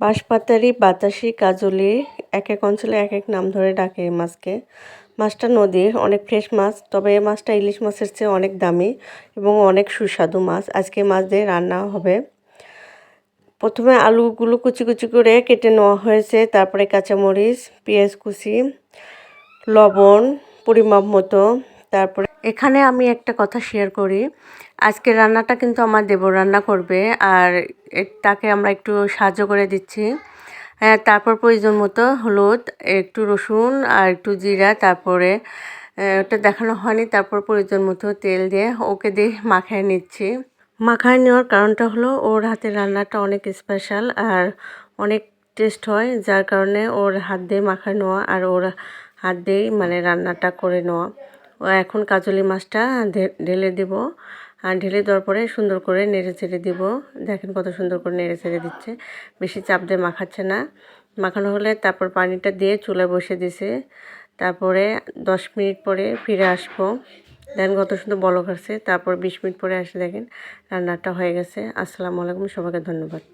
বাঁশপাতারি বাতাসি কাজলি এক এক অঞ্চলে এক এক নাম ধরে ডাকে এই মাছকে। মাছটা নদীর অনেক ফ্রেশ মাছ, তবে এই মাছটা ইলিশ মাছের চেয়ে অনেক দামি এবং অনেক সুস্বাদু মাছ। আজকে মাছ দিয়ে রান্না হবে। প্রথমে আলুগুলো কুচি কুচি করে কেটে নেওয়া হয়েছে, তারপরে কাঁচামরিচ, পেঁয়াজ কুচি, লবণ, পরিমাপ মতো, তারপরে এখানে আমি একটা কথা শেয়ার করি। আজকে রান্নাটা কিন্তু আমার দেব রান্না করবে আর তাকে আমরা একটু সাহায্য করে দিচ্ছি। হ্যাঁ তারপর প্রয়োজন মতো হলুদ, একটু রসুন আর একটু জিরা, তারপরে ওটা দেখানো হয়নি, তারপর প্রয়োজন মতো তেল দিয়ে ওকে দিয়ে মাখায় নিচ্ছি। মাখায় নেওয়ার কারণটা হলো ওর হাতের রান্নাটা অনেক স্পেশাল আর অনেক টেস্ট হয়, যার কারণে ওর হাত দিয়ে মাখায় নেওয়া আর ওর হাত দিয়েই মানে রান্নাটা করে নেওয়া। এখন কাজলি মাছটা ঢেলে দেব। আর ঢেলে দেওয়ার পরে সুন্দর করে নেড়ে ছেড়ে দিব। দেখেন কত সুন্দর করে নেড়ে ছেড়ে দিচ্ছে। বেশি চাপ দিয়ে মাখাচ্ছে না। মাখানো হলে তারপর পানিটা দিয়ে চুলায় বসে দিছে। তারপরে দশ মিনিট পরে ফিরে আসব। দেখেন কত সুন্দর বলক আসছে। তারপর বিশ মিনিট পরে আসে দেখেন। রান্নাটা হয়ে গেছে। আসসালামু আলাইকুম। সবাইকে ধন্যবাদ।